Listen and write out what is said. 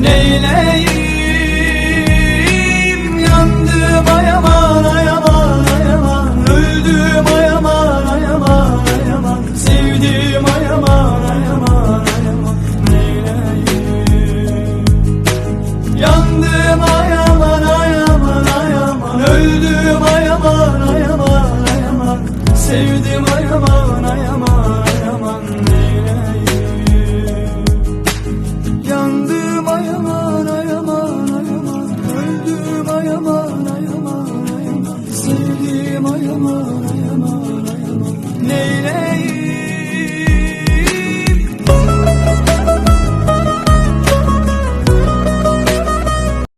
Neyleyim? Yandım ayaman ayaman ayaman. Öldüm ayaman ayaman ayaman. Sevdim ayaman ayaman ayaman. Neyleyim? Yandım ayaman ayaman ayaman. Öldüm ayaman ayaman ayaman. Sevdim ayaman ayaman. love.